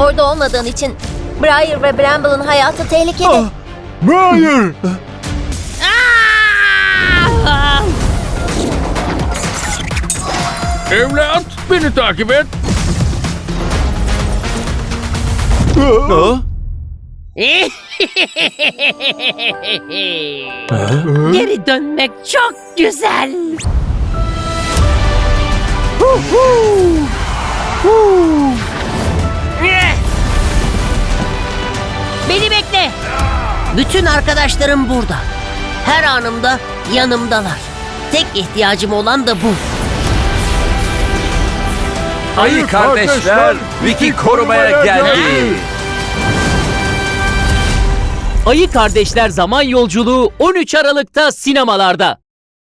Orada olmadığın için Briar ve Bramble'ın hayatı tehlikede. Ah, Hayır. Evlat beni takip et. Ah, Geri dönmek çok güzel. Beni bekle. Bütün arkadaşlarım burada. Her anımda yanımdalar. Tek ihtiyacım olan da bu. Ayı kardeşler Vicky korumaya geldi. Ayı Kardeşler Zaman Yolculuğu 13 Aralık'ta sinemalarda.